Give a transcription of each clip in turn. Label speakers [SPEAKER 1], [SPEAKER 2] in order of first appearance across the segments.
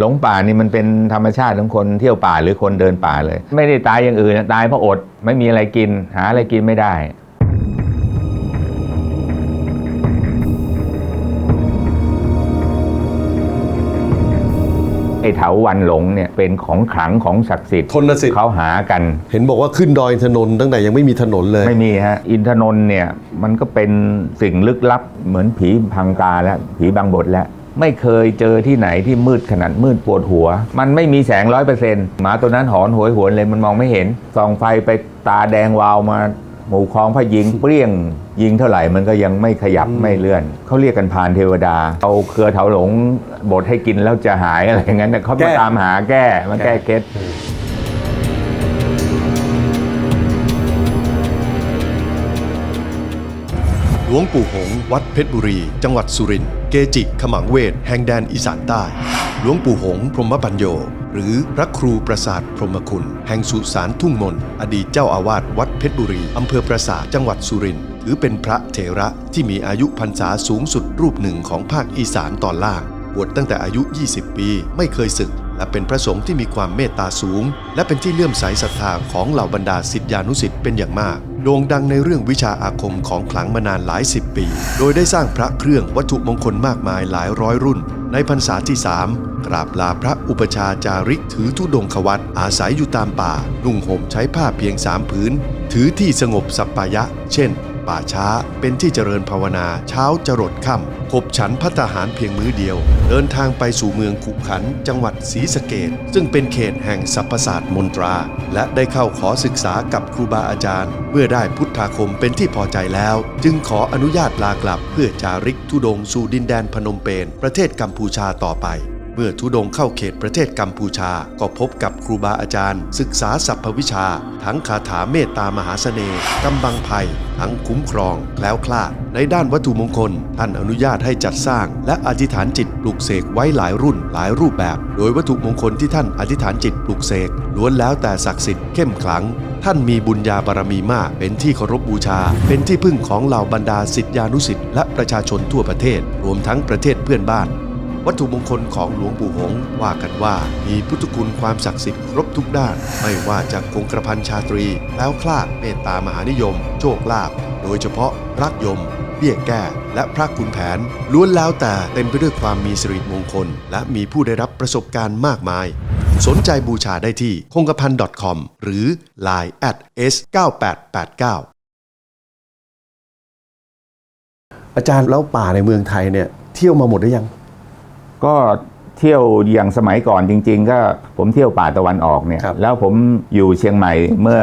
[SPEAKER 1] หลงป่านี่มันเป็นธรรมชาติของคนเที่ยวป่าหรือคนเดินป่าเลย ไม่ได้ตายอย่างอื่นนะตายเพราะอดไม่มีอะไรกิน หาอะไรกินไม่ได้ ไอ้เถาวันหลงเนี่ยเป็นของขลังของศักดิ์สิทธิ์
[SPEAKER 2] ทนสิทธิ์
[SPEAKER 1] เขาหากัน
[SPEAKER 2] เห็นบอกว่าขึ้นดอยอินทนนท์ตั้งแต่ยังไม่มีถนนเลย
[SPEAKER 1] ไม่มีฮะอินทนนท์เนี่ยมันก็เป็นสิ่งลึกลับเหมือนผีพังตาแล้วผีบางบทแล้ว ไม่เคยเจอที่ไหนที่มืดขนาดมืดปวดหัว มันไม่มีแสงร้อยเปอร์เซ็นต์หมาตัวนั้นหอนโหวยหวนเลยมันมองไม่เห็นส่องไฟไปตาแดงวาวมาหมู่คลองพระยิงเปรี้ยงยิงเท่าไหร่มันก็ยังไม่ขยับไม่เลื่อน เขาเรียกกันพานเทวดา เอาเครือเถาหลงบดให้กินแล้วจะหายอะไรอย่างนั้นน่ะเขา
[SPEAKER 2] แก้
[SPEAKER 1] มาตามหาแก้มาแก้เคล็ด
[SPEAKER 3] วงปู่หง วัดเพชรบุรี จังหวัดสุรินทร์เกจิขมังเวทแห่งแดนอีสานใต้ หลวงปู่หง พรหมปัญโย หรือพระครูประสาทพรหมคุณ แห่งสุสานทุ่งมน อดีตเจ้าอาวาสวัดเพชรบุรี อำเภอประสาทจังหวัดสุรินทร์ถือเป็นพระเถระที่มีอายุพรรษาสูงสุดรูปหนึ่งของภาคอีสานตอนล่างบวชตั้งแต่อายุ 20 ปี ไม่เคยศึก และเป็นพระสงฆ์ที่มีความเมตตาสูง และเป็นที่เลื่อมใสศรัทธาของเหล่าบรรดาศิษยานุศิษย์เป็นอย่างมาก โด่งดังในเรื่องวิชาอาคมของขลังมานานหลายสิบปี โดยได้สร้างพระเครื่องวัตถุมงคลมากมายหลายร้อยรุ่น ในพรรษาที่3กราบลาพระอุปชาจาริกถือธุดงควัตอาศัยอยู่ตามป่า นุ่งห่มใช้ผ้าเพียงสามผืน ถือที่สงบสัปปายะ เช่น ป่าช้าเป็นที่เจริญภาวนาเช้าจรดค่ำขบฉันพัตหารเพียงมื้อเดียว เดินทางไปสู่เมืองขุขันจังหวัดศรีสะเกดซึ่งเป็นเขตแห่งสรรพศาสตร์มนตรา และได้เข้าขอศึกษากับครูบาอาจารย์ เมื่อได้พุทธาคมเป็นที่พอใจแล้ว จึงขออนุญาตลากลับเพื่อจาริกธุดงสู่ดินแดนพนมเปญประเทศกัมพูชาต่อไป เมื่อทุดงเข้าเขตประเทศกัมพูชา ก็พบกับครูบาอาจารย์ ศึกษาสรรพวิชา ทั้งคาถาเมตตามหาเสน่ห์กำบังภัย ทั้งคุ้มครองแคล้วคลาด ในด้านวัตถุมงคล ท่านอนุญาตให้จัดสร้าง และอธิษฐานจิตปลูกเสกไว้หลายรุ่นหลายรูปแบบ โดยวัตถุมงคลที่ท่านอธิษฐานจิตปลูกเสกล้วนแล้วแต่ศักดิ์สิทธิ์เข้มขลังท่านมีบุญญาบารมีมาก เป็นที่เคารพบูชา เป็นที่พึ่งของเหล่าบรรดาศิษยานุศิษย์และประชาชนทั่วประเทศ รวมทั้งประเทศเพื่อนบ้าน วัตถุมงคลของหลวงปู่หงว่ากันว่ามีพุทธคุณความศักดิ์สิทธิ์ครบทุกด้าน ไม่ว่าจากคงกระพันชาตรี แล้วคลาดเมตตามหานิยม โชคลาภโดยเฉพาะรักยม เบี้ยแก้ และพระคุณแผน ล้วนแล้วแต่เต็มไปด้วยความมีสิริมงคล และมีผู้ได้รับประสบการณ์มากมาย สนใจบูชาได้ที่คงกระพัน .com หรือ line at s 9889
[SPEAKER 2] อาจารย์แล้วป่าในเมืองไทยเนี่ยเที่ยวมาหมดหรือยัง
[SPEAKER 1] ก็เที่ยวอย่างสมัยก่อนจริง ๆ ก็ผมเที่ยวป่าตะวันออกเนี่ย
[SPEAKER 2] ครับ
[SPEAKER 1] แล้วผมอยู่เชียงใหม่เมื่อ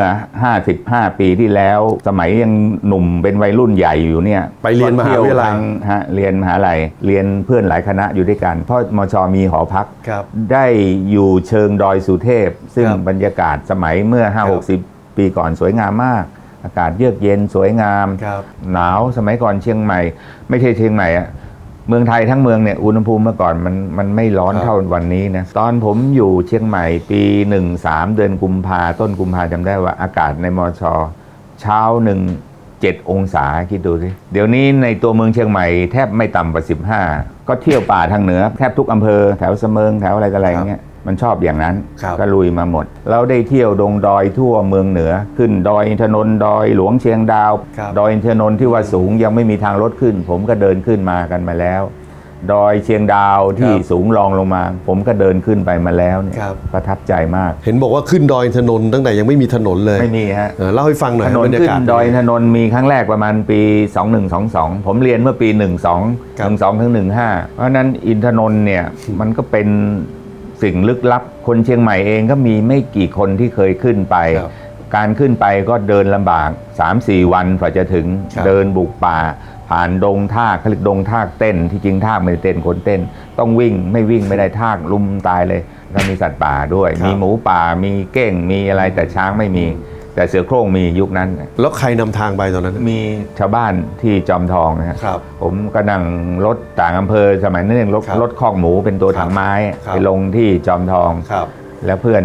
[SPEAKER 1] 55 ปีที่แล้ว สมัยยังหนุ่มเป็นวัยรุ่นใหญ่อยู่เนี่ย
[SPEAKER 2] ไปเรียนมหาวิทยาลัย
[SPEAKER 1] ก็เที่ทงฮะเรียนมหาลัยเรียนเพื่อนหลายคณะอยู่ด้วยกัน เพราะมชมีหอพัก
[SPEAKER 2] ครับ
[SPEAKER 1] ได้อยู่เชิงดอยสุเทพ ซึ่ง
[SPEAKER 2] ครับ
[SPEAKER 1] บรรยากาศสมัยเมื่อ
[SPEAKER 2] ครับ
[SPEAKER 1] 5 60 ปีก่อนสวยงามมาก อากาศเยือกเย็นสวยงาม
[SPEAKER 2] ครับ
[SPEAKER 1] หนาวสมัยก่อนเชียงใหม่ ไม่ใช่เชียงใหม่อะ เมืองไทยทั้งเมืองเนี่ยอุณหภูมิเมื่อก่อนมันมันไม่ร้อน
[SPEAKER 2] ครับ
[SPEAKER 1] เท่าวันนี้นะตอนผมอยู่เชียงใหม่ปี 13 เดือนกุมภาต้นกุมภาจำได้ว่าอากาศในมอชอเช้าหนึ่งเจ็ดองศาคิดดูสิเดี๋ยวนี้ในตัวเมืองเชียงใหม่แทบไม่ต่ำกว่า 15 ก็เที่ยวป่าทางเหนือ แทบทุกอำเภอแถวเสมิงแถวอะไรก็อะไรอย่างเงี้ย มันชอบอย่างนั้น
[SPEAKER 2] ครับ
[SPEAKER 1] ก็ลุยมาหมด แล้วได้เที่ยวดงดอยทั่วเมืองเหนือ ขึ้นดอยอินทนนท์ดอยหลวงเชียงดาว
[SPEAKER 2] ครับ
[SPEAKER 1] ดอยอินทนนท์ที่ว่าสูงยังไม่มีทางรถขึ้น ผมก็เดินขึ้นมากันมาแล้ว ดอยเชียงดาวที่
[SPEAKER 2] ครับ
[SPEAKER 1] สูงรองลงมา ผมก็เดินขึ้นไปมาแล้วเนี่ย
[SPEAKER 2] ครับ
[SPEAKER 1] ประทับใจมาก
[SPEAKER 2] เห็นบอกว่าขึ้นดอยอินทนนท์ตั้งแต่ยังไม่มีถนนเลย
[SPEAKER 1] ไม่มีฮะ
[SPEAKER 2] เออเล่าให้ฟังหน่อย
[SPEAKER 1] ถนน
[SPEAKER 2] บรรยา
[SPEAKER 1] ขึ้น
[SPEAKER 2] กาศ
[SPEAKER 1] ดอยอินทนนท์มีครั้งแรกประมาณปี 2122 ผมเรียนเมื่อปี 12
[SPEAKER 2] ครับ
[SPEAKER 1] 12ถึง15เพราะฉะนั้นอินทนนท์เนี่ยมันก็เป็น สิ่งลึกลับ คนเชียงใหม่เองก็มีไม่กี่คนที่เคยขึ้นไป
[SPEAKER 2] ครับ
[SPEAKER 1] การขึ้นไปก็เดินลำบาก 3-4 วันกว่าจะถึง
[SPEAKER 2] ครับ
[SPEAKER 1] เดินบุกป่า ผ่านดงทากเขาเรียกดงทากเต้นที่จริงทากไม่ได้เต้นคนเต้น ต้องวิ่งไม่วิ่งไม่ได้ทากลุมตายเลยแล้วมีสัตว์ป่าด้วย
[SPEAKER 2] ครับ
[SPEAKER 1] มีหมูป่ามีเก้งมีอะไรแต่ช้างไม่มี แต่เสือโคร่งมียุคนั้น
[SPEAKER 2] แล้วใครนำทางไปตอนนั้น
[SPEAKER 1] มีชาวบ้านที่จอมทองนะฮะ
[SPEAKER 2] ครับ
[SPEAKER 1] ผมก็นั่งรถต่างอำเภอสมัยนั้นยังรถ
[SPEAKER 2] ครับ
[SPEAKER 1] รถคอกหมูเป็นตัวถังไม้
[SPEAKER 2] ครับ
[SPEAKER 1] ไปลงที่จอมทอง
[SPEAKER 2] ครับ
[SPEAKER 1] แล้วเพื่อน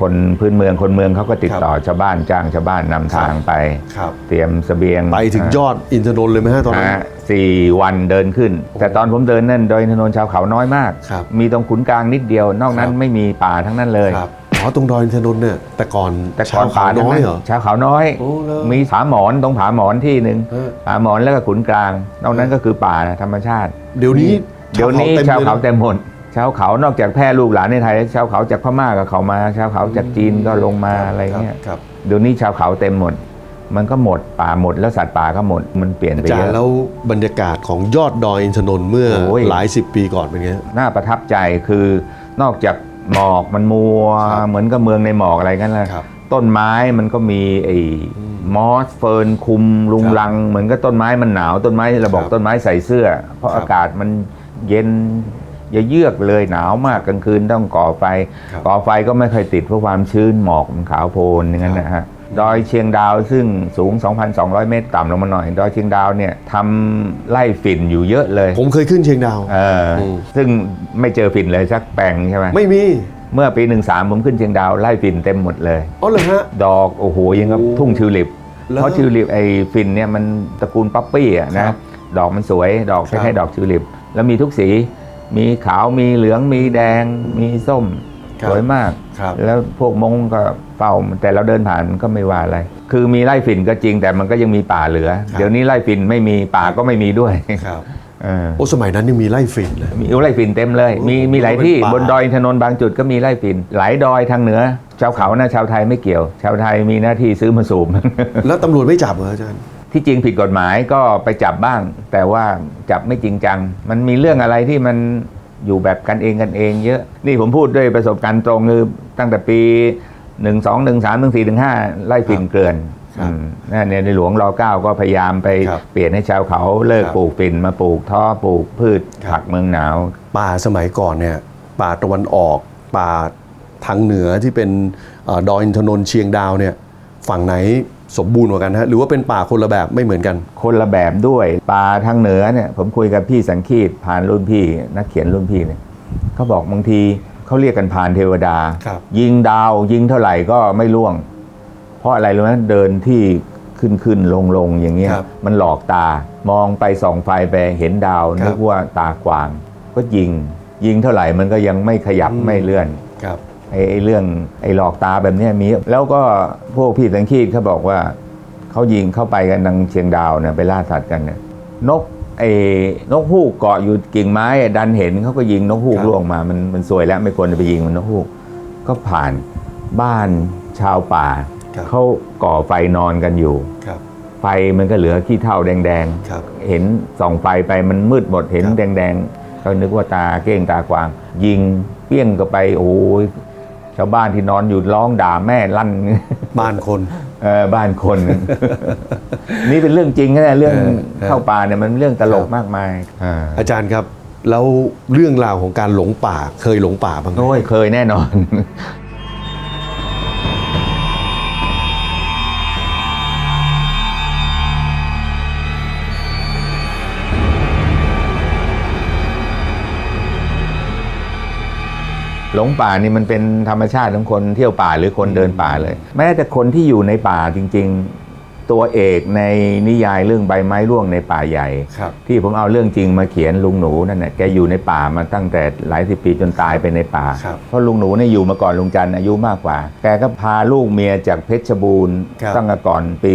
[SPEAKER 1] คนพื้นเมืองคนเมืองเขาก็ติดต่อชาวบ้านจ้างชาวบ้านนำทางไป
[SPEAKER 3] ครับ
[SPEAKER 1] เตรียมเสบียง
[SPEAKER 3] ไปถึงยอดอินทนนท์เลยไหมฮะตอนนั้น
[SPEAKER 1] ฮะสี่วันเดินขึ้น แต่ตอนผมเดินนั่นโดยถนนชาวเขาน้อยมาก
[SPEAKER 3] ครับ
[SPEAKER 1] มีตรงขุนกลางนิดเดียวนอกนั้น
[SPEAKER 3] ครับ
[SPEAKER 1] ไม่มีป่าทั้งนั้นเลย
[SPEAKER 3] ครับ อ๋อตรงดอยอินทนนท์เนี่ยแต่ก่อน
[SPEAKER 1] แต่ก่อน
[SPEAKER 3] ชาว
[SPEAKER 1] ป่า
[SPEAKER 3] เขา
[SPEAKER 1] ทั้ง
[SPEAKER 3] น้อย
[SPEAKER 1] นั้น
[SPEAKER 3] เหรอ
[SPEAKER 1] ชาวเขาน้อย
[SPEAKER 3] โอ้เหรอ
[SPEAKER 1] มีผาหมอนตรงผาหมอนที่หนึ่ง
[SPEAKER 3] เออ
[SPEAKER 1] ผาหมอนแล้วก็ขุนกลางนอกนั้นก็คือป่าธรรมชาติ
[SPEAKER 3] เดี๋ยวนี้
[SPEAKER 1] เดี๋ยวนี้ชาวเขา
[SPEAKER 3] เต็ม
[SPEAKER 1] เต็มหมดชาวเขานอกจากแพร่ลูกหลานในไทยชาวเขาจากพม่าก็เขามา ชาวเขาจากจีนก็ลงมาอะไรเงี้ย
[SPEAKER 3] ครับ
[SPEAKER 1] เดี๋ยวนี้ชาวเขาเต็มหมด มันก็หมดป่าหมดแล้วสัตว์ป่าก็หมดมันเปลี่ยน
[SPEAKER 3] อา
[SPEAKER 1] ไป
[SPEAKER 3] จาร
[SPEAKER 1] เย
[SPEAKER 3] ย์
[SPEAKER 1] อะ
[SPEAKER 3] แล้วบรรยากาศของยอดดอยอินทนนท์เมื่อ
[SPEAKER 1] โอ้ย
[SPEAKER 3] หลายสิบปีก่อนเป็นไง
[SPEAKER 1] น่าประทับใจคือนอกจาก หมอกมันมัว
[SPEAKER 3] ครับ
[SPEAKER 1] เหมือนกับเมืองในหมอกอะไรกันแหละ
[SPEAKER 3] ครับ
[SPEAKER 1] ต้นไม้มันก็มีไอ้มอสเฟิร์นคุมลุง
[SPEAKER 3] ครับ
[SPEAKER 1] ลัง เหมือนกับต้นไม้มันหนาวต้นไม้เราบอก
[SPEAKER 3] ครับ
[SPEAKER 1] ต้นไม้ใส่เสื้อ เพราะ
[SPEAKER 3] ครับ
[SPEAKER 1] อากาศมันเย็นอย่าเยือกเลยหนาวมากกลางคืนต้องก่อไฟ
[SPEAKER 3] ครับ
[SPEAKER 1] ก่อไฟก็ไม่ค่อยติดเพราะความชื้นหมอกมันขาวโพลนอย่างนั้นนะฮะ ดอยเชียงดาวซึ่งสูง 2,200 เมตรต่ำลงมาหน่อย ดอยเชียงดาวเนี่ยทำไล่ฝิ่นอยู่เยอะเลย
[SPEAKER 3] ผมเคยขึ้นเชียงดาว
[SPEAKER 1] เอออ
[SPEAKER 3] ม
[SPEAKER 1] ซึ่งไม่เจอฝิ่นเลยสักแปลงใช่ไหม
[SPEAKER 3] ไม่มี
[SPEAKER 1] เมื่อปีหนึ่งสามผมขึ้นเชียงดาวไล่ฝิ่นเต็มหมดเลย
[SPEAKER 3] อ๋อเหรอฮะ
[SPEAKER 1] ดอกโอ้โหยังกับ
[SPEAKER 3] โอ้
[SPEAKER 1] ทุ่งทิวลิป
[SPEAKER 3] แล้ว
[SPEAKER 1] เพราะทิวลิปไอ้ฝิ่นเนี่ยมันตระกูลป๊อปปี้อะ
[SPEAKER 3] ครั
[SPEAKER 1] นะ
[SPEAKER 3] บ
[SPEAKER 1] ดอกมันสวยดอก
[SPEAKER 3] ครับ
[SPEAKER 1] คล้ายๆดอกทิวลิป แล้วมีทุกสี มีขาวมีเหลืองมีแดงมีส้ม
[SPEAKER 3] ครับ
[SPEAKER 1] สวยมาก
[SPEAKER 3] ครับ
[SPEAKER 1] แล้วพวกมงก็เฝ้าแต่เราเดินผ่านมันก็ไม่ว่าอะไร คือมีไล่ฝิ่นก็จริงแต่มันก็ยังมีป่าเหลือ
[SPEAKER 3] ครับ
[SPEAKER 1] เดี๋ยวนี้ไล่ฝิ่นไม่มีป่าก็ไม่มีด้วย
[SPEAKER 3] ครับ
[SPEAKER 1] เออ
[SPEAKER 3] โอ้สมัยนั้นยังมีไล่ฝิ่นเลย
[SPEAKER 1] มีไร่ฝิ่นเต็มเลย มีมีหลายที่
[SPEAKER 3] เป็นป่า
[SPEAKER 1] บนดอยอินทนนท์บางจุดก็มีไร่ฝิ่นหลายดอยทางเหนือ ชาวเขานะชาวไทยไม่เกี่ยว ชาวไทยมีหน้าที่ซื้อมาสูบ
[SPEAKER 3] แล้วตำรวจไม่จับเหรออาจารย์
[SPEAKER 1] ที่จริงผิดกฎหมายก็ไปจับบ้าง แต่ว่าจับไม่จริงจัง มันมีเรื่องอะไรที่มัน อยู่แบบกันเองกันเองเยอะ นี่ผมพูดด้วยประสบการณ์ตรงคือตั้งแต่ปี1 2 1 3 1 4 1 5ไล่ฝิ่นเกลือน
[SPEAKER 3] ครับ
[SPEAKER 1] อืมนั่นเนี่ยในหลวงรอเก้าก็พยายามไป
[SPEAKER 3] ครับ
[SPEAKER 1] เปลี่ยนให้ชาวเขาเลิก
[SPEAKER 3] ครับ
[SPEAKER 1] ปลูกฝิ่นมาปลูกท่อปลูกพืช
[SPEAKER 3] ครับ
[SPEAKER 1] ผักเมืองหนาว
[SPEAKER 3] ป่าสมัยก่อนเนี่ยป่าตะวันออกป่าทางเหนือที่เป็นเออดอยอินทนนท์เชียงดาวเนี่ยฝั่งไหน สมบูรณ์กว่ากันฮะหรือว่าเป็นป่าคนละแบบไม่เหมือนกัน
[SPEAKER 1] คนละแบบด้วยป่าทางเหนือเนี่ยผมคุยกับพี่สังคีตผ่านรุ่นพี่ นักเขียนรุ่นพี่เนี่ยเขาบอกบางทีเขาเรียกกันผ่านเทวดา
[SPEAKER 3] ครับ
[SPEAKER 1] ยิงดาวยิงเท่าไหร่ก็ไม่ล่วง เพราะอะไรรู้ไหมเดินที่ขึ้นขึ้นลงลงอย่างเงี้ย
[SPEAKER 3] ครับ
[SPEAKER 1] มันหลอกตามองไปส่องไฟไปเห็นดาว
[SPEAKER 3] ครับ
[SPEAKER 1] นึกว่าตากวาง ก็ยิง ยิงเท่าไหร่มันก็ยังไม่ขยับ
[SPEAKER 3] อืม
[SPEAKER 1] ไม่เลื่อน
[SPEAKER 3] ครับ
[SPEAKER 1] ไอ้ไอ้เรื่องไอ้หลอกตาแบบเนี้ยมี แล้วก็พวกพี่สังคีตเขาบอกว่าเขายิงเข้าไปกันทางเชียงดาวเนี่ยไปล่าสัตว์กันเนี่ยนกไอ้นกฮูกเกาะอยู่กิ่งไม้อะดันเห็นเขาก็ยิงนกฮูก
[SPEAKER 3] ครับ
[SPEAKER 1] ล่วงมา มันมันสวยแล้วไม่ควรจะไปยิงมันนกฮูก ก็ผ่านบ้านชาวป่า
[SPEAKER 3] ครับ
[SPEAKER 1] เขาก่อไฟนอนกันอยู่
[SPEAKER 3] ครับ
[SPEAKER 1] ไฟมันก็เหลือขี้เท่าแดง
[SPEAKER 3] ครับ
[SPEAKER 1] ๆเห็นส่องไฟไปมันมืดหมดเห็น
[SPEAKER 3] ครับ
[SPEAKER 1] แดงๆก็นึกว่าตาเก้งตากวาง ยิงเปี้ยงก็ไปโอ้ย ชาวบ้านที่นอนอยู่ร้องด่าแม่ลั่น
[SPEAKER 3] บ้านคน
[SPEAKER 1] เออบ้านคน นี่เป็นเรื่องจริงนะเรื่อง
[SPEAKER 3] เออเออ
[SPEAKER 1] เข้าป่าเนี่ยมันเรื่องตลกมากมายอ่า
[SPEAKER 3] อาจารย์ครับแล้วเรื่องราวของการหลงป่าเคยหลงป่าบ้างไหม
[SPEAKER 1] โอ้ยเคยแน่นอน หลงป่านี่มันเป็นธรรมชาติของคนเที่ยวป่าหรือคนเดินป่าเลย แม้แต่คนที่อยู่ในป่าจริง ๆ ตัวเอกในนิยายเรื่องใบไม้ร่วงในป่าใหญ่
[SPEAKER 3] ครับ
[SPEAKER 1] ที่ผมเอาเรื่องจริงมาเขียนลุงหนูนั่นแหละแกอยู่ในป่ามาตั้งแต่หลายสิบปีจนตายไปในป่า
[SPEAKER 3] ครับ
[SPEAKER 1] เพราะลุงหนูเนี่ยอยู่มาก่อนลุงจันทร์อายุมากกว่า แกก็พาลูกเมียจากเพชรบูรณ์
[SPEAKER 3] ครับ
[SPEAKER 1] ตั้งแต่ก่อนปี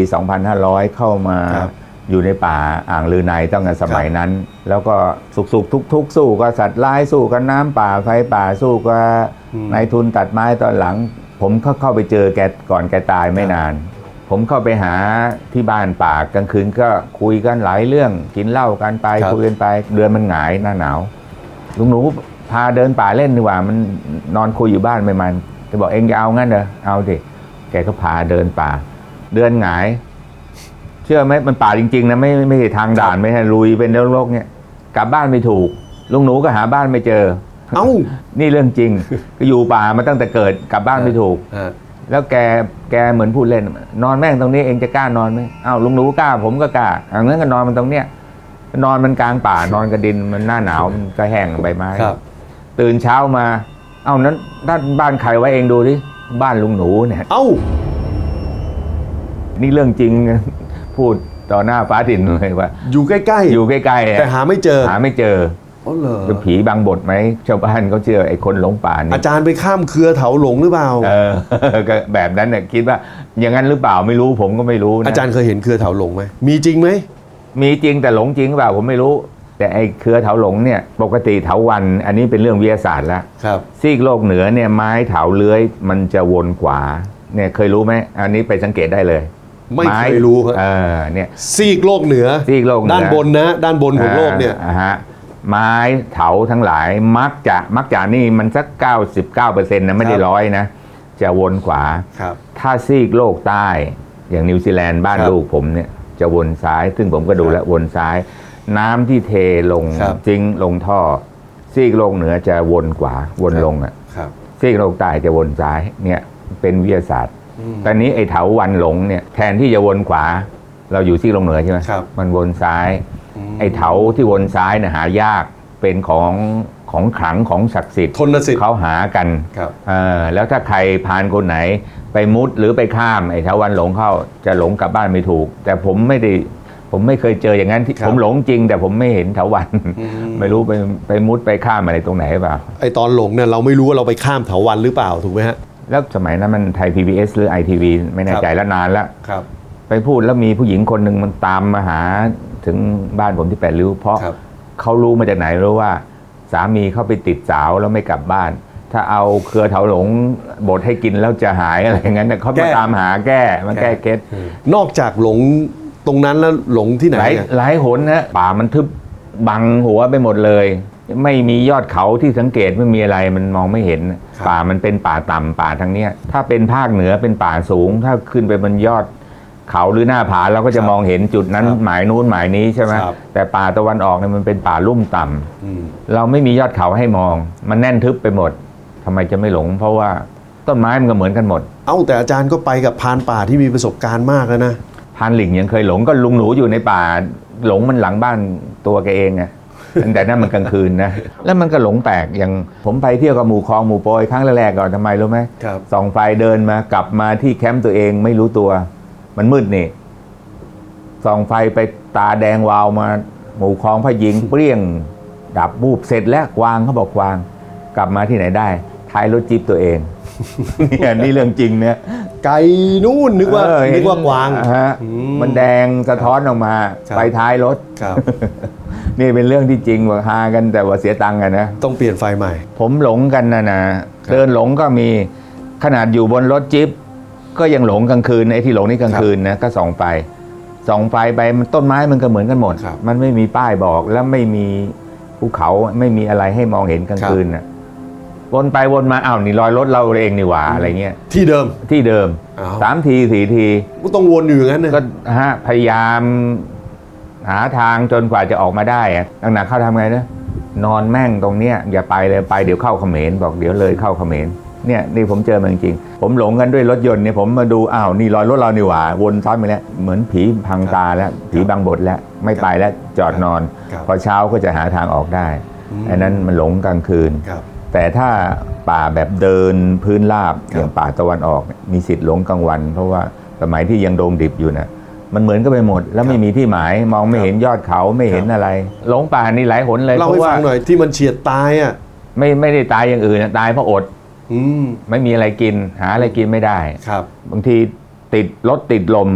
[SPEAKER 1] 2500 เข้ามา
[SPEAKER 3] ครับ
[SPEAKER 1] อยู่ในป่าอ่างลือในตั้งแต่สมัยนั้น แล้วก็สุกๆทุกๆสู้ก็สัตว์ร้ายสู้กับน้ำป่าไฟป่าสู้กับ
[SPEAKER 3] อืม
[SPEAKER 1] นายทุนตัดไม้ตอนหลัง ผมเข้าเข้าไปเจอแกก่อนแกตายไม่นาน ผมเข้าไปหาที่บ้านป่ากลางคืนก็คุยกันหลายเรื่องกินเหล้ากันไป
[SPEAKER 3] ครับ
[SPEAKER 1] คุยกันไปเดือนมันหงายหน้าหนาวลุงหนูพาเดินป่าเล่นดีกว่ามันนอนคุยอยู่บ้านไม่มันจะบอกเองจะเอางั้นเหรอเอาดิแกก็พาเดินป่า เดือนหงาย เชื่อไหมมันป่าจริงๆนะไม่ไม่ใช่ทางด่านไม่ใช่ลุยเป็นโลกๆเนี่ยกลับบ้านไม่ถูกลุงหนูก็หาบ้านไม่เจอ
[SPEAKER 3] เอ้า
[SPEAKER 1] นี่เรื่องจริง ก็อยู่ป่ามาตั้งแต่เกิดกลับบ้านไม่ถูก
[SPEAKER 3] ฮะ
[SPEAKER 1] แล้วแกแกเหมือนพูดเล่น นอนแม่งตรงนี้เองจะกล้านอนไหมอ้าวลุงหนูกล้าผมก็กล้าเอางั้นก็นอนมันตรงเนี้ยนอนมันกลางป่านอนกระดินมันหน้าหนาวมันก็แห้งใบไม้
[SPEAKER 3] ครับ
[SPEAKER 1] ตื่นเช้ามา เอ้านั้นด้านบ้านใครไว้เองดูดิบ้านลุงหนูเนี่ย
[SPEAKER 3] เอ้า
[SPEAKER 1] นี่เรื่องจริง พูดต่อหน้าฟ้าดินเลยว่า
[SPEAKER 3] อยู่ใกล้ๆ
[SPEAKER 1] อยู่ใกล้ๆอะ
[SPEAKER 3] แต่หาไม่เจอ
[SPEAKER 1] หาไม่เจอ
[SPEAKER 3] อ๋อเหรอ
[SPEAKER 1] จะผีบางบทไหมชาวบ้านเขาเชื่อไอ้คนหลงป่านี่
[SPEAKER 3] อาจารย์ไปข้ามเครือเถาหลงหรือเปล่า
[SPEAKER 1] เออก็แบบนั้นเนี่ยคิดว่าอย่างนั้นหรือเปล่าไม่รู้ผมก็ไม่รู้นะ
[SPEAKER 3] อาจารย์เคยเห็นเครือเถาหลงไหมมีจริงไหม
[SPEAKER 1] มีจริงแต่หลงจริงหรือเปล่าผมไม่รู้ แต่ไอ้เครือเถาหลงเนี่ยปกติเถาวัน อันนี้เป็นเรื่องวิทยาศาสตร์แล้ว
[SPEAKER 3] ครับ
[SPEAKER 1] ซีกโลกเหนือเนี่ยไม้เถาเลื้อยมันจะวนขวาเนี่ยเคยรู้ไหมอันนี้ไปสังเกตได้เลย
[SPEAKER 3] ไม่เคยรู้ครับ
[SPEAKER 1] เออเนี่ย
[SPEAKER 3] ซีกโลกเหนือ
[SPEAKER 1] ซีกโลกเหนือ
[SPEAKER 3] ด้านบนนะ ด้านบนของโลกเนี่ย
[SPEAKER 1] อ่าฮะไม้เถาทั้งหลายมักจะมักจะนี่มันสัก 99%นะไม่ได้
[SPEAKER 3] ครับ
[SPEAKER 1] ร้อยนะ จะวนขวา
[SPEAKER 3] ครับ
[SPEAKER 1] ถ้าซีกโลกใต้ อย่างนิวซีแลนด์บ้าน
[SPEAKER 3] ครับ
[SPEAKER 1] ลูกผมเนี่ยจะวนซ้าย ซึ่งผมก็ดูแล้ววนซ้าย น้ำที่เทลง
[SPEAKER 3] ครับ
[SPEAKER 1] ซิงค์ลงท่อ ซีกโลกเหนือจะวนขวาวนลงอะ
[SPEAKER 3] ครับ
[SPEAKER 1] ซีกโลกใต้จะวนซ้ายเนี่ยเป็นวิทยาศาสตร์ ตอนนี้ไอ้เถาวันหลงเนี่ยแทนที่จะวนขวา เราอยู่ซีกโลกเหนือใช่ไหม
[SPEAKER 3] ครับ
[SPEAKER 1] มันวนซ้าย ไอ้เถาที่วนซ้ายเนี่ยหายากเป็นของของขลังของศักดิ์สิทธิ์
[SPEAKER 3] ทนสิทธิ์
[SPEAKER 1] เขาหากัน
[SPEAKER 3] ครับ
[SPEAKER 1] เออแล้วถ้าใครพานคนไหนไปมุดหรือไปข้ามไอ้เถาวันหลงเข้าจะหลงกลับบ้านไม่ถูก แต่ผมไม่ได้ผมไม่เคยเจออย่างนั้นที่
[SPEAKER 3] ครับ
[SPEAKER 1] ผมหลงจริง แต่ผมไม่เห็นเถาวัน
[SPEAKER 3] อืม
[SPEAKER 1] ไม่รู้ไปไปมุดไปข้ามอะไรตรงไหนเปล่า
[SPEAKER 3] ไอตอนหลงเนี่ยเราไม่รู้ว่าเราไปข้ามเถาวันหรือเปล่าถูกไหมฮะ
[SPEAKER 1] แล้วสมัยนั้นมันไทย PBS หรือ ITV ไม่แน่ใจแล้วนานแล้ว
[SPEAKER 3] ครับ
[SPEAKER 1] ไปพูดแล้วมีผู้หญิงคนหนึ่งมันตามมาหาถึงบ้านผมที่แปดริ้ว เพราะ
[SPEAKER 3] ครับ
[SPEAKER 1] เขารู้มาจากไหนรู้ว่า สามีเขาไปติดสาวแล้วไม่กลับบ้าน ถ้าเอาเครือเถาหลงบดให้กินแล้วจะหายอะไรอย่างนั้นน่ะเขา
[SPEAKER 3] แก้
[SPEAKER 1] มาตามหาแก้มาแก้เคล็ด
[SPEAKER 3] นอกจากหลงตรงนั้นแล้วหลงที่ไหน
[SPEAKER 1] หลาย
[SPEAKER 3] อะ
[SPEAKER 1] หลายหนนะป่ามันทึบบังหัวไปหมดเลย ไม่มียอดเขาที่สังเกตไม่มีอะไรมันมองไม่เห็น ป่ามันเป็นป่าต่ำป่าทางเนี้ย ถ้าเป็นภาคเหนือเป็นป่าสูง ถ้าขึ้นไปบนยอดเขาหรือหน้าผาเราก็จะมองเห็นจุดนั้นหมายนู้นหมายนี้ใช่ไหมแต่ป่าตะวันออกเนี่ยมันเป็นป่าลุ่มต่ำ
[SPEAKER 3] อืม
[SPEAKER 1] เราไม่มียอดเขาให้มอง มันแน่นทึบไปหมดทำไมจะไม่หลง เพราะว่าต้นไม้มันก็เหมือนกันหมด
[SPEAKER 3] เอ้าแต่อาจารย์ก็ไปกับพรานป่าที่มีประสบการณ์มากแล้วนะ
[SPEAKER 1] พานหลิงยังเคยหลงก็ลุงหนูอยู่ในป่า หลงมันหลังบ้านตัวแกเองไง แต่นั่นมันกลางคืนนะ แล้วมันก็หลงแปลกอย่างผมไปเที่ยวกับหมู่คลองหมู่โปรยครั้งแรกๆก่อนทำไมรู้ไหม
[SPEAKER 3] ครับ
[SPEAKER 1] ส่องไฟเดินมากลับมาที่แคมป์ตัวเองไม่รู้ตัว มันมืดนี่ส่องไฟไปตาแดงวาวมา หมู่คลองพระยิงเปรี้ยง ดับบูบเสร็จแล้วกวางเขาบอกกวาง กลับมาที่ไหนได้ท้ายรถจิ๊บตัวเองเนี่ยนี่เรื่องจริงเนี่ย
[SPEAKER 3] ไกลนู่นนึกว่า
[SPEAKER 1] เออ
[SPEAKER 3] นึกว่ากวาง
[SPEAKER 1] ฮะ
[SPEAKER 3] อืม
[SPEAKER 1] มันแดงสะท้อนออกมา
[SPEAKER 3] ครับ
[SPEAKER 1] ไปท้ายรถ
[SPEAKER 3] ครับ
[SPEAKER 1] นี่เป็นเรื่องที่จริงว่าฮากันแต่ว่าเสียตังค์กันนะ
[SPEAKER 3] ต้องเปลี่ยนไฟใหม่
[SPEAKER 1] ผมหลงกันนะนะเดินหลงก็มีขนาดอยู่บนรถจิ๊บก็ยังหลงกลางคืนไอ้ที่หลงนี่กลางคืนนะก็ส่องไฟส่องไฟไปมันต้นไม้มันก็เหมือนกันหมด
[SPEAKER 3] ครับ
[SPEAKER 1] มันไม่มีป้ายบอกแล้วไม่มีภูเขาไม่มีอะไรให้มองเห็นกลาง
[SPEAKER 3] ครับ
[SPEAKER 1] คืนนะวนไปวนมาอ้าวนี่รอยรถเราเองนี่หว่าอะไรเงี้ย
[SPEAKER 3] ที่เดิม
[SPEAKER 1] ที่เดิม
[SPEAKER 3] อ้าว
[SPEAKER 1] สามทีสี่ที
[SPEAKER 3] ก็ต้องวนอยู่อย่างนั้นนะ
[SPEAKER 1] ก็ฮะพยายาม หาทางจนกว่าจะออกมาได้อะหนักๆเข้าทำไงนะนอนแม่งตรงเนี้ยอย่าไปเลยไปเดี๋ยวเข้าเขมรบอกเดี๋ยวเลยเข้าเขมรเนี่ยนี่ผมเจอมาจริงๆผมหลงกันด้วยรถยนต์เนี่ยผมมาดูอ้าวนี่รอยรถเรานี่หว่าวนซ้อนไปแล้วเหมือนผีพังตาแล้วผีบางบทแล้วไม่ไปแล้วจอดนอน
[SPEAKER 3] ครับ
[SPEAKER 1] พอเช้าก็จะหาทางออกได้
[SPEAKER 3] อืม
[SPEAKER 1] อันนั้นมันหลงกลางคืน
[SPEAKER 3] ครับ
[SPEAKER 1] แต่ถ้าป่าแบบเดินพื้นราบ
[SPEAKER 3] ครับ
[SPEAKER 1] อย่างป่าตะวันออกเนี่ยมีสิทธิ์หลงกลางวัน เพราะว่าสมัยที่ยังโดงดิบอยู่นะ มันเหมือนก็ไปหมด แล้วไม่มีที่หมายมองไม่เห็นยอดเขาไม่เห็นอะไรหลงป่านี่หลายหนเลย
[SPEAKER 3] เล่า
[SPEAKER 1] เพ
[SPEAKER 3] ให้
[SPEAKER 1] ราะ
[SPEAKER 3] ฟั
[SPEAKER 1] ว่าง
[SPEAKER 3] หน่อยที่มันเฉียดตายอะ
[SPEAKER 1] ไม่ไม่ได้ตายอย่างอื่นนะตายเพราะอด
[SPEAKER 3] อืม
[SPEAKER 1] ไม่มีอะไรกิน หาอะไรกินไม่ได้
[SPEAKER 3] ครับ
[SPEAKER 1] บางทีติดรถติดลม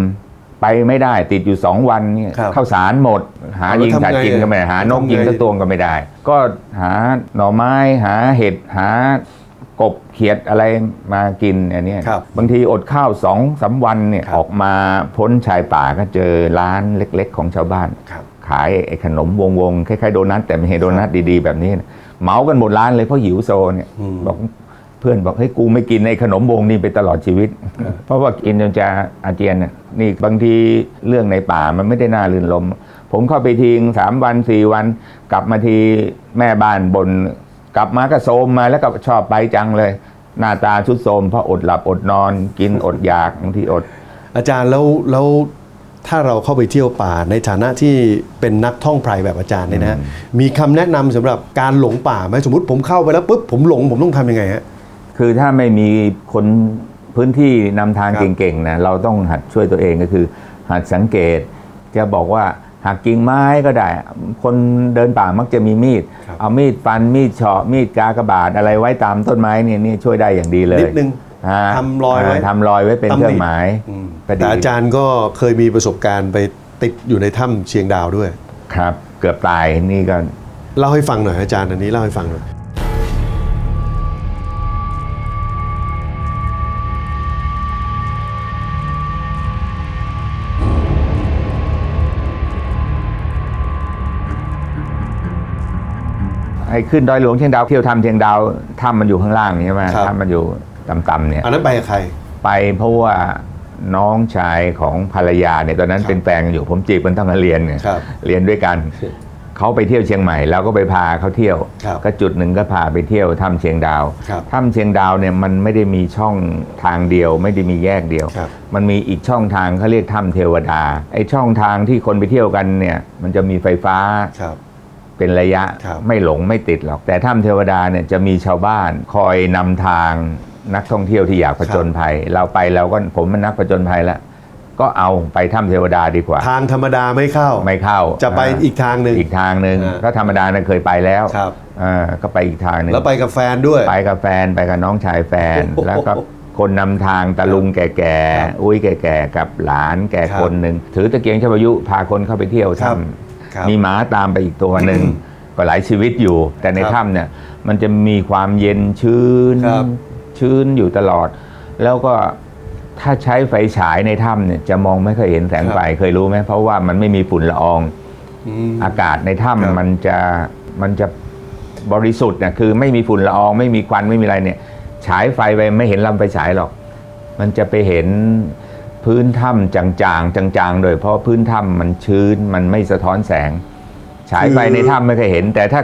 [SPEAKER 1] ไปไม่ได้ ติดอยู่สองวันเนี่ย
[SPEAKER 3] ครับ
[SPEAKER 1] ข้าวสารหมด หา
[SPEAKER 3] เอาแล้ว
[SPEAKER 1] ยิงสัตว์
[SPEAKER 3] ทำไง
[SPEAKER 1] กินก็ไม่ได้หานก
[SPEAKER 3] ทำไง
[SPEAKER 1] ยิงสักตัวก็ไม่ได้ ก็หาหน่อไม้หาเห็ดหา กบเขียดอะไรมากินอันเนี้ย
[SPEAKER 3] ครับ
[SPEAKER 1] บางทีอดข้าวสองสามวันเนี่ย
[SPEAKER 3] ครับ
[SPEAKER 1] ออกมาพ้นชายป่าก็เจอร้านเล็ก ๆ ของชาวบ้าน
[SPEAKER 3] ครับ
[SPEAKER 1] ขายไอ้ขนมวงวงๆคล้ายๆโดนัทแต่ไม่ใช่โดนัทดีๆ แบบนี้นะเหมากันหมดร้านเลยเพราะหิวโซเนี่ย
[SPEAKER 3] อืม
[SPEAKER 1] บอกเพื่อนบอกเฮ้ยกูไม่กินไอ้ขนมวงนี่ไปตลอดชีวิต เพราะว่ากินจนจะอาเจียนน่ะนี่บางทีเรื่องในป่ามันไม่ได้น่าลื่นลม ผมเข้าไปทิ้งสามวันสี่วัน กลับมาทีแม่บ้านบน กลับมาก็โซมมาแล้วก็ชอบไปจังเลย หน้าตาชุดโทรมเพราะอดหลับอดนอน กินอดอยากบางทีอด
[SPEAKER 3] อาจารย์แล้วแล้วถ้าเราเข้าไปเที่ยวป่าในฐานะที่เป็นนักท่องไพรแบบอาจารย์เนี่ยนะมีคำแนะนำสำหรับการหลงป่าไหมสมมติผมเข้าไปแล้วปุ๊บผมหลงผมต้องทำยังไงฮะ
[SPEAKER 1] คือถ้าไม่มีคนพื้นที่นำทาง
[SPEAKER 3] ครับ
[SPEAKER 1] เก่งๆนะเราต้องหัดช่วยตัวเองก็คือ หัดสังเกตจะบอกว่า หักกิ่งไม้ก็ได้ คนเดินป่ามักจะมีมีด
[SPEAKER 3] ครับ
[SPEAKER 1] เอามีดฟันมีดเฉาะมีดกากระบาดอะไรไว้ตามต้นไม้เนี่ยนี่ช่วยได้อย่างดีเลย
[SPEAKER 3] นิดนึง
[SPEAKER 1] ฮะ
[SPEAKER 3] ทำรอยไว้า
[SPEAKER 1] ทำรอยไว้เป็น
[SPEAKER 3] ตำหนิ
[SPEAKER 1] เครื่องหมาย
[SPEAKER 3] อืม
[SPEAKER 1] ก็ดี
[SPEAKER 3] แต่อาจารย์ก็เคยมีประสบการณ์ไปติดอยู่ในถ้ำเชียงดาวด้วย
[SPEAKER 1] ครับ เกือบตายนี่ก็
[SPEAKER 3] เล่าให้ฟังหน่อยอาจารย์อันนี้เล่าให้ฟังหน่อย
[SPEAKER 1] ไอ้ขึ้นดอยหลวงเชียงดาวเที่ยวทำเชียงดาวถ้ำมันอยู่ข้างล่างใช่ไหม
[SPEAKER 3] ครับ
[SPEAKER 1] ถ้ำมันอยู่ต่ำๆเนี่ย
[SPEAKER 3] อันนั้นไปกับใคร
[SPEAKER 1] ไปเพราะว่าน้องชายของภรรยาเนี่ยตอนนั้น
[SPEAKER 3] ครับ
[SPEAKER 1] เป็นแฟนกันอยู่ผมจีบมันต้องมาเรียนเนี่ย
[SPEAKER 3] ครับ
[SPEAKER 1] เรียนด้วยกันเขาไปเที่ยวเชียงใหม่เราก็ไปพาเขาเที่ยว
[SPEAKER 3] ครับ
[SPEAKER 1] ก็จุดหนึ่งก็พาไปเที่ยวถ้ำเชียงดาว
[SPEAKER 3] ครับ
[SPEAKER 1] ถ้ำเชียงดาวเนี่ยมันไม่ได้มีช่องทางเดียว ไม่ได้มีแยกเดียว
[SPEAKER 3] ครับ
[SPEAKER 1] มันมีอีกช่องทางเขาเรียกถ้ำเทวดาไอ้ช่องทางที่คนไปเที่ยวกันเนี่ยมันจะมีไฟฟ้า
[SPEAKER 3] ครับ
[SPEAKER 1] เป็นระยะ
[SPEAKER 3] ครับ
[SPEAKER 1] ไม่หลงไม่ติดหรอก แต่ถ้ำเทวดาเนี่ยจะมีชาวบ้านคอยนำทางนักท่องเที่ยวที่อยากผจญภัย เราไปเราก็ผมมันนักผจญภัยแล้ว ก็เอาไปถ้ำเทวดาดีกว่า
[SPEAKER 3] ทางธรรมดาไม่เข้า
[SPEAKER 1] ไม่เข้า
[SPEAKER 3] จะไปอีกทางหนึ่ง
[SPEAKER 1] อีกทางหนึ่ง
[SPEAKER 3] อ่า
[SPEAKER 1] ก็ธรรมดานะเคยไปแล้ว
[SPEAKER 3] ครับ
[SPEAKER 1] อ่าก็ไปอีกทางหนึ่ง
[SPEAKER 3] แล้วไปกับแฟนด้วย
[SPEAKER 1] ไปกับแฟนไปกับน้องชายแฟน
[SPEAKER 3] โอ้โห
[SPEAKER 1] แล้วก็คนนำทางตะลุงแก่
[SPEAKER 3] ครับ
[SPEAKER 1] ๆอุ้ยแก่ๆกับหลานแก่
[SPEAKER 3] ครับ
[SPEAKER 1] คนหนึ่งถือตะเกียงชวายุพาคนเข้าไปเที่ยว
[SPEAKER 3] ครั
[SPEAKER 1] ถ้
[SPEAKER 3] บ ครับำ
[SPEAKER 1] มีหมาตามไปอีกตัวหนึ่งก็หลายชีวิตอยู่ แต่ใน
[SPEAKER 3] ครับ
[SPEAKER 1] ถ้ำเนี่ยมันจะมีความเย็นชื้น
[SPEAKER 3] ครับ
[SPEAKER 1] ชื้นอยู่ตลอด แล้วก็ถ้าใช้ไฟฉายในถ้ำเนี่ยจะมองไม่ค่อยเห็นแสงไฟเคยรู้ไหมเพราะว่ามันไม่มีฝุ่นละออง
[SPEAKER 3] อืม
[SPEAKER 1] อากาศใน
[SPEAKER 3] ครับ
[SPEAKER 1] ถ้ำมันจะมันจะบริสุทธิ์นะคือไม่มีฝุ่นละออง ไม่มีควันไม่มีอะไรเนี่ย ฉายไฟไปไม่เห็นลำไฟฉายหรอก มันจะไปเห็น พื้นถ้ำจางๆจางๆโดยเพราะพื้นถ้ำมันชื้นมันไม่สะท้อนแสง ฉายไฟ
[SPEAKER 3] คือ
[SPEAKER 1] ในถ้ำไม่เคยเห็น แต่ถ้า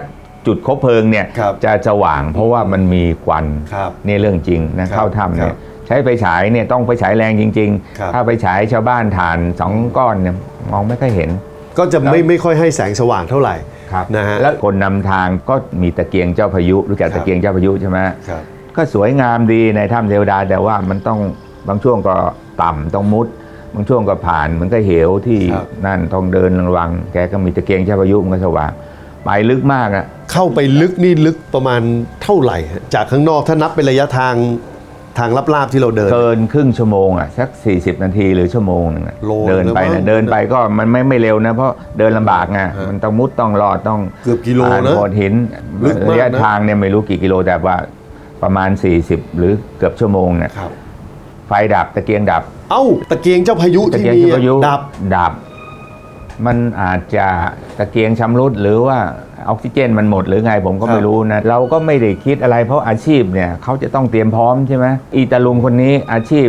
[SPEAKER 1] จุดคบเพลิงเนี่ย
[SPEAKER 3] ครับ
[SPEAKER 1] จะสว่างเพราะว่ามันมีควัน
[SPEAKER 3] ครับ
[SPEAKER 1] นี่เรื่องจริงนะเข้าถ้ำเนี่
[SPEAKER 3] ครั
[SPEAKER 1] ย
[SPEAKER 3] บ
[SPEAKER 1] ใช้ไฟฉายเนี่ยต้องไฟฉายแรงจริง
[SPEAKER 3] ครับ
[SPEAKER 1] ๆ ถ้าไฟฉายชาวบ้านฐานสองก้อนเนี่ยมองไม่ค่อยเห็น
[SPEAKER 3] ก็จะไม่ไม่ค่อยให้แสงสว่างเท่าไหร่
[SPEAKER 1] ครับ
[SPEAKER 3] นะฮะ
[SPEAKER 1] แล้วคนนำทางก็มีตะเกียงเจ้าพายุรู้จัก
[SPEAKER 3] ครับ
[SPEAKER 1] ตะเกียงเจ้าพายุใช่ไหม
[SPEAKER 3] ครับ
[SPEAKER 1] ก็สวยงามดีในถ้ำเทวดาแต่ว่ามันต้อง บางช่วงก็ต่ำต้องมุด บางช่วงก็ผ่านมันก็เหวที่
[SPEAKER 3] ครับ
[SPEAKER 1] นั่นต้องเดินระวัง แกก็มีตะเกียงเจ้าพายุมันก็สว่างไปลึกมากอะ
[SPEAKER 3] เข้าไปลึกนี่ลึกประมาณเท่าไหร่ฮะจากข้างนอกถ้านับเป็นระยะทางทางลับๆที่เราเดิน
[SPEAKER 1] เกินครึ่งชั่วโมงอะสัก 40 นาทีหรือชั่วโมงหนึงอะ
[SPEAKER 3] โล
[SPEAKER 1] เดินไป
[SPEAKER 3] แล้วมั้
[SPEAKER 1] นะ
[SPEAKER 3] ง
[SPEAKER 1] เดินไปก็มันไม่ไม่เร็วนะ เพราะเดินลำบากไงมันต้องมุดต้องรอดต้อง
[SPEAKER 3] เกือบกิโล
[SPEAKER 1] ผ่าน
[SPEAKER 3] นะ
[SPEAKER 1] โขดหิน
[SPEAKER 3] ลึกมากนะ
[SPEAKER 1] ระยะทางเนี่ยไม่รู้กี่กิโลแต่ว่าประมาณ 40 หรือเกือบชั่วโมงเนี่ย
[SPEAKER 3] ครับ
[SPEAKER 1] ไฟดับตะเกียงดับ
[SPEAKER 3] เอ้า ตะเกียงเจ้าพายุ
[SPEAKER 1] ตะ
[SPEAKER 3] ที่
[SPEAKER 1] เกียง
[SPEAKER 3] มี
[SPEAKER 1] ที่พายุ
[SPEAKER 3] ดับ
[SPEAKER 1] ดับ มันอาจจะตะเกียงชำรุดหรือว่าออกซิเจนมันหมดหรือไงผมก็
[SPEAKER 3] ครับ
[SPEAKER 1] ไม่รู้นะ เราก็ไม่ได้คิดอะไรเพราะอาชีพเนี่ยเขาจะต้องเตรียมพร้อมใช่ไหมอีตาลุงคนนี้อาชีพ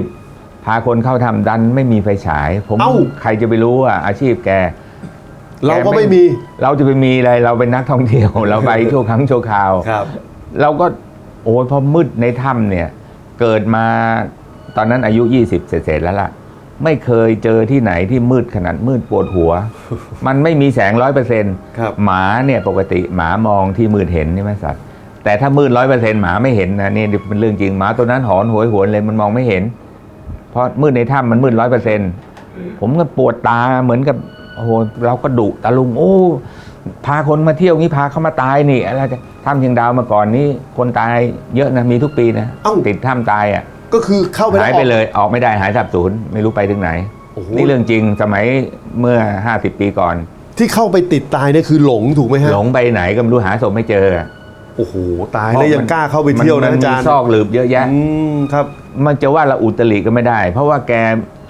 [SPEAKER 1] พาคนเข้าทำดันไม่มีไฟฉาย ผม
[SPEAKER 3] เอ้า
[SPEAKER 1] ใครจะไปรู้ว่าอาชีพแก
[SPEAKER 3] เราก็ไม่มี
[SPEAKER 1] เราจะไปมีอะไรเราเป็นนักท่องเที่ยว เราไปชั่วครั้งชั่วคราว
[SPEAKER 3] ครับ
[SPEAKER 1] เราก็โอ้ยพอมืดในถ้ำเนี่ย เกิดมา ตอนนั้นอายุ 20 เศษๆแล้วล่ะ ไม่เคยเจอที่ไหนที่มืดขนาดมืดปวดหัว มันไม่มีแสงร้อยเปอร์เซ็นต์
[SPEAKER 3] ครับ
[SPEAKER 1] หมาเนี่ยปกติหมามองที่มืดเห็นใช่ไหมสัตว์แต่ถ้ามืดร้อยเปอร์เซ็นต์หมาไม่เห็นนะนี่เป็นเรื่องจริงหมาตัวนั้นหอนโหวยหวนเลยมันมองไม่เห็น เพราะมืดในถ้ำมันมืดร้อยเปอร์เซ็นต์ผมก็ปวดตาเหมือนกับโอ้โหเราก็ดุตาลุงโอ้พาคนมาเที่ยวงี้พาเขามาตายนี่อะไรจะถ้ำเชียงดาวมาก่อนนี้คนตายเยอะนะมีทุกปีนะ
[SPEAKER 3] เอ้า
[SPEAKER 1] ติดถ้ำตายอะ
[SPEAKER 3] ก็คือเข้าไป
[SPEAKER 1] หาย
[SPEAKER 3] แล้ว
[SPEAKER 1] ไป
[SPEAKER 3] ออก
[SPEAKER 1] เลยออกไม่ได้หายสับสูญไม่รู้ไปถึงไหน
[SPEAKER 3] โอ้โห
[SPEAKER 1] นี่เรื่องจริงสมัยเมื่อ 50 ปีก่อน
[SPEAKER 3] ที่เข้าไปติดตายเนี่ยคือหลงถูกไหมฮะ
[SPEAKER 1] หลงไปไหนก็ไม่รู้หาศพไม่เจอ
[SPEAKER 3] โอ้โหตายแล้วยังกล้าเข้าไปเที่ยวนะ
[SPEAKER 1] มั
[SPEAKER 3] อาจาร
[SPEAKER 1] มี
[SPEAKER 3] ย์
[SPEAKER 1] ซอกหลืบเยอะแยะ
[SPEAKER 3] อืมครับ
[SPEAKER 1] มันจะว่าเราอุตริก็ไม่ได้ เพราะว่าแก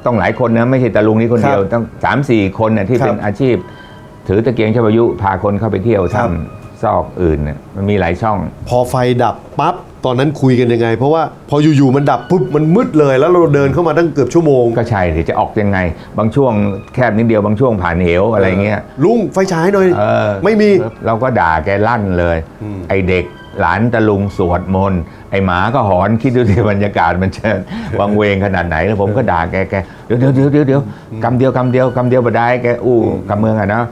[SPEAKER 1] ต้องหลายคนนะไม่ใช่ตาลุงนี้คนเดียว
[SPEAKER 3] ครับ
[SPEAKER 1] ต้องสามสี่คนน่ะที่
[SPEAKER 3] ครับ
[SPEAKER 1] เป็นอาชีพ ถือตะเกียงชวายุพาคนเข้าไปเที่ยว
[SPEAKER 3] ครับ
[SPEAKER 1] ทำซอกอื่นน่ะมันมีหลายช่อง
[SPEAKER 3] พอไฟดับปั๊บตอนนั้นคุยกันยังไง เพราะว่าพออยู่ๆมันดับปุ๊บมันมืดเลย แล้วเราเดินเข้ามาตั้งเกือบชั่วโมง
[SPEAKER 1] ก็ใช่สิจะออกยังไง บางช่วงแคบนิดเดียวบางช่วงผ่านเหวอะไรเงี้ย
[SPEAKER 3] ลุงไฟฉายหน่อย
[SPEAKER 1] เออ
[SPEAKER 3] ไม่มี
[SPEAKER 1] เราก็ด่าแกลั่นเลย
[SPEAKER 3] อืม
[SPEAKER 1] ไอเด็กหลานตะลุงสวดมนต์ไอหมาก็หอนคิดดูสิบรรยากาศมันจะวังเวงขนาดไหนแล้วผมก็ด่าแกแกเดี๋ยวเดี๋ยวเดี๋ยวเดี๋ยวเดี๋ยวกำเดียวกำเดียวกำเดียวบดายแกอู้กำเมืองอะเนาะ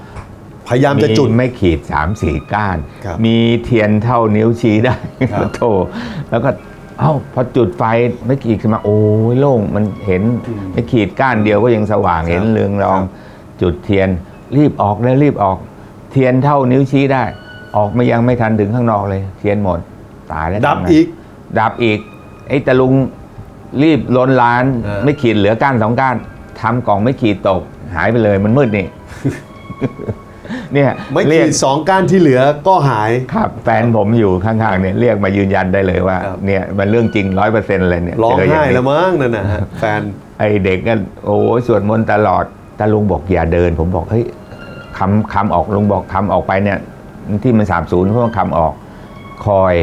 [SPEAKER 3] พยายามจะจุด
[SPEAKER 1] มีไม่ขีด3ามสี่ก้าน
[SPEAKER 3] ครับ
[SPEAKER 1] มีเทียนเท่านิ้วชี้ได้
[SPEAKER 3] ครับ
[SPEAKER 1] โถแล้วก็เอ้าพอจุดไฟไม่ขีดขึ้นมาโอ้ยโล่งมันเห็นไม่ขีดก้านเดียวก็ยังสว่างเห็นเรืองรอง จุดเทียนรีบออกเลยรีบออก เทียนเท่านิ้วชี้ได้ ออกมายังไม่ทันถึงข้างนอกเลย เทียนหมดตายแล้ว
[SPEAKER 3] ดับ
[SPEAKER 1] ทำไง
[SPEAKER 3] อีก
[SPEAKER 1] ดับอีก ไอ้ตะลุงรีบล้นร้าน
[SPEAKER 3] เออ
[SPEAKER 1] ไม่ขีดเหลือก้านสองก้านทำกล่องไม่ขีดตก หายไปเลยมันมืดนี่ เนี่ย
[SPEAKER 3] ไม่
[SPEAKER 1] เรี
[SPEAKER 3] ขี
[SPEAKER 1] ยก
[SPEAKER 3] ดสองก้านที่เหลือก็หาย
[SPEAKER 1] ครับแฟนผมอยู่ข้างๆเนี่ยเรียกมายืนยันได้เลยว่า
[SPEAKER 3] ครับ
[SPEAKER 1] เนี่ยมันเรื่องจริงร้อยเปอร์เซ็นต์เลยเนี่ย
[SPEAKER 3] ร้อง
[SPEAKER 1] เจย่า
[SPEAKER 3] ไห้
[SPEAKER 1] นี้
[SPEAKER 3] แล้วมั้งนั่นนะฮะแฟน
[SPEAKER 1] ไอเด็กก็โอ้ยสวดมนต์ตลอดตาลุงบอกอย่าเดิน ผมบอกเฮ้ยคำคำออกลุงบอกคำออกไปเนี่ย ที่มันสามศูนย์เพราะว่าคำออกคอย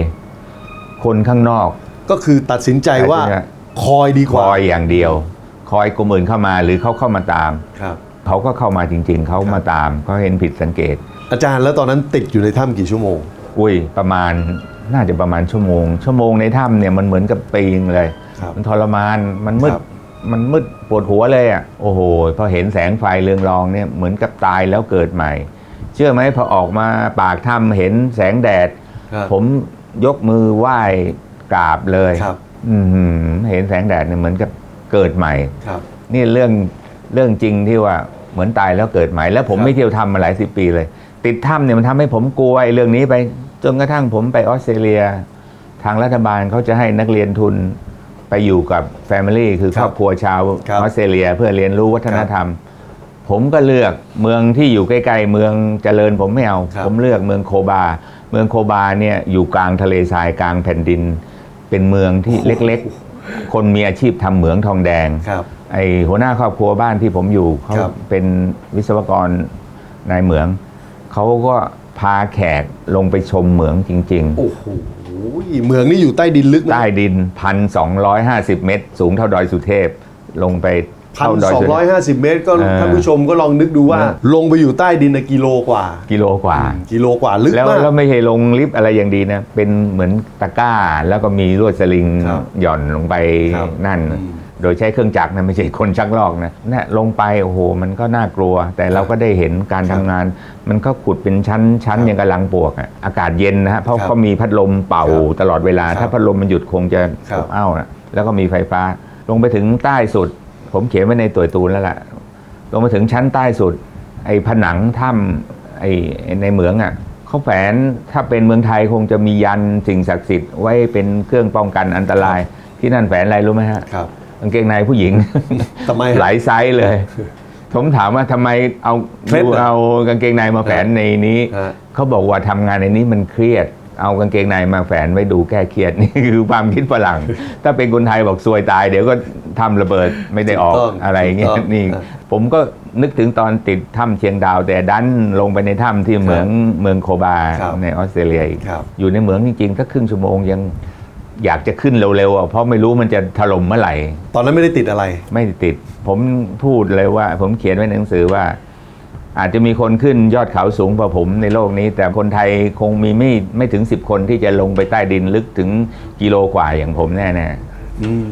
[SPEAKER 1] คนข้างนอก
[SPEAKER 3] ก็คือตัดสินใจว่า
[SPEAKER 1] ใช่
[SPEAKER 3] คอยดี
[SPEAKER 1] ค
[SPEAKER 3] กว่า
[SPEAKER 1] อยอย่างเดียว คอยกลุ่มอื่นเข้ามาหรือเขาเข้ามาตาม
[SPEAKER 3] ครับ
[SPEAKER 1] เขาก็เข้ามาจริง ๆ เขามาตามเขาเห็นผิดสังเกต
[SPEAKER 3] อาจารย์แล้วตอนนั้นติดอยู่ในถ้ำกี่ชั่วโมง
[SPEAKER 1] อุ้ยประมาณน่าจะประมาณชั่วโมง ชั่วโมงในถ้ำเนี่ยมันเหมือนกับปีงเลย
[SPEAKER 3] ครับ
[SPEAKER 1] มันทรมานมันมืด
[SPEAKER 3] ครับ
[SPEAKER 1] มันมืดปวดหัวเลยอะโอ้โหพอเห็นแสงไฟเรืองรองเนี่ยเหมือนกับตายแล้วเกิดใหม่ เชื่อไหมพอออกมาปากถ้ำเห็นแสงแดด
[SPEAKER 3] ครับ
[SPEAKER 1] ผมยกมือไหว้กราบเลย
[SPEAKER 3] ครับ
[SPEAKER 1] อือหือเห็นแสงแดดเนี่ยเหมือนกับเกิดใหม่
[SPEAKER 3] ครับ
[SPEAKER 1] นี่เรื่อง เรื่องจริงที่ว่าเหมือนตายแล้วเกิดใหม่แล้วผม
[SPEAKER 3] ครับ
[SPEAKER 1] ไม่เที่ยวทำมาหลายสิบปีเลย ติดถ้ำเนี่ยมันทำให้ผมกลัวไอ้เรื่องนี้ไปจนกระทั่งผมไปออสเตรเลีย ทางรัฐบาลเขาจะให้นักเรียนทุนไปอยู่กับ Family คือครอบครัวชาว
[SPEAKER 3] ครับ
[SPEAKER 1] ออสเตรเลียเพื่อเรียนรู้วัฒนธรรม ผมก็เลือกเมืองที่อยู่ใกล้ๆเมืองเจริญผมไม่เอา
[SPEAKER 3] ครับ
[SPEAKER 1] ผมเลือกเมืองโคบา เมืองโคบาเนี่ยอยู่กลางทะเลทรายกลางแผ่นดิน เป็นเมืองที่เล็กๆ คนมีอาชีพทำเหมืองทองแดง
[SPEAKER 3] ครับ
[SPEAKER 1] ไอหัวหน้าครอบครัวบ้านที่ผมอยู่เขา
[SPEAKER 3] ครับ
[SPEAKER 1] เป็นวิศวกรนายเหมือง เขาก็พาแขกลงไปชมเหมืองจริง
[SPEAKER 3] โอ้โหเมืองนี่อยู่ใต้ดินลึก
[SPEAKER 1] ๆใต้ดิน 1,250 เมตร สูงเท่าดอยสุเทพ ลงไป
[SPEAKER 3] พัน
[SPEAKER 1] เท่าดอย
[SPEAKER 3] สอง
[SPEAKER 1] สุเท
[SPEAKER 3] ร้อย
[SPEAKER 1] พ
[SPEAKER 3] ห้าสิบเมตรก็
[SPEAKER 1] เออ
[SPEAKER 3] ท่านผู้ชมก็ลองนึกดูว่า
[SPEAKER 1] เออ
[SPEAKER 3] ลงไปอยู่ใต้ดินนะกิโลกว่า
[SPEAKER 1] กิโลกว่า
[SPEAKER 3] กิโลกว่าลึก
[SPEAKER 1] แล้ว
[SPEAKER 3] มาก
[SPEAKER 1] แล้วไม่ใช่ลงลิฟต์อะไรอย่างดีนะ เป็นเหมือนตะกร้า แล้วก็มีลวดสลิง
[SPEAKER 3] ครับ
[SPEAKER 1] หย่อนลงไป
[SPEAKER 3] ครับ
[SPEAKER 1] นั่น
[SPEAKER 3] อืม
[SPEAKER 1] โดยใช้เครื่องจักรนะไม่ใช่คนชักลอกนะนะลงไปโอ้โหมันก็น่ากลัว แต่เราก็ได้เห็นการ
[SPEAKER 3] ครั
[SPEAKER 1] ทำ
[SPEAKER 3] บ
[SPEAKER 1] งาน มันก็ขุดเป็นชั้นชั้น
[SPEAKER 3] ครับ
[SPEAKER 1] อย่างกำลังปวกอะอากาศเย็นนะฮะเพราะ
[SPEAKER 3] ครับ
[SPEAKER 1] เขามีพัดลมเป่า
[SPEAKER 3] ครับ
[SPEAKER 1] ตลอดเวลา
[SPEAKER 3] ครับ
[SPEAKER 1] ถ้าพัดลมมันหยุดคงจะ
[SPEAKER 3] ครับ
[SPEAKER 1] อบอ้าวนะแล้วก็มีไฟฟ้า ลงไปถึงใต้สุด ผมเขียนไว้ในตัวตูนแล้วล่ะลงมาถึงชั้นใต้สุด ไอ้ผนังถ้ำไอ้ไอ้ในเหมืองอะเขาแฝนถ้าเป็นเมืองไทยคงจะมียันสิ่งศักดิ์สิทธิ์ไว้เป็นเครื่องป้องกันอันตราย ที่นั่นแฝนอะไรรู้ไหมฮะ
[SPEAKER 3] ครับ
[SPEAKER 1] กางเกงในผู้หญิง
[SPEAKER 3] ทำไมฮะ
[SPEAKER 1] หลายไซส์เลย ผมถามว่าทำไมเอา
[SPEAKER 3] เคล็ดเหรอ
[SPEAKER 1] เอากางเกงในมาแฝนในนี้
[SPEAKER 3] ฮะ
[SPEAKER 1] เขาบอกว่าทำงานในนี้มันเครียด เอากางเกงในมาแฝนไว้ดูแก้เครียดนี่คือความคิดฝรั่ง ถ้าเป็นคนไทยบอกซวยตาย เดี๋ยวก็ทำระเบิดไม่ได้ออก
[SPEAKER 3] ถูกต้อง
[SPEAKER 1] อะไรเงี้ย
[SPEAKER 3] ถูกต้อง
[SPEAKER 1] นี่
[SPEAKER 3] ฮะ
[SPEAKER 1] ผมก็นึกถึงตอนติดถ้ำเชียงดาว แต่ดันลงไปในถ้ำที่เหมืองเมืองโคบา
[SPEAKER 3] ครับ
[SPEAKER 1] ในออสเตรเลียอีก
[SPEAKER 3] ครับ
[SPEAKER 1] อยู่ในเหมืองจริงๆถ้าครึ่งชั่วโมงยัง อยากจะขึ้นเร็วๆอะเพราะไม่รู้มันจะถล่มเมื่อไหร่
[SPEAKER 3] ตอนนั้นไม่ได้ติดอะไร
[SPEAKER 1] ไม่ติด ผมพูดเลยว่า ผมเขียนไว้ในหนังสือว่า อาจจะมีคนขึ้นยอดเขาสูงกว่าผมในโลกนี้ แต่คนไทยคงมีไม่ไม่ถึง10คนที่จะลงไปใต้ดินลึกถึงกิโลกว่าอย่างผมแน่ๆ
[SPEAKER 3] อืม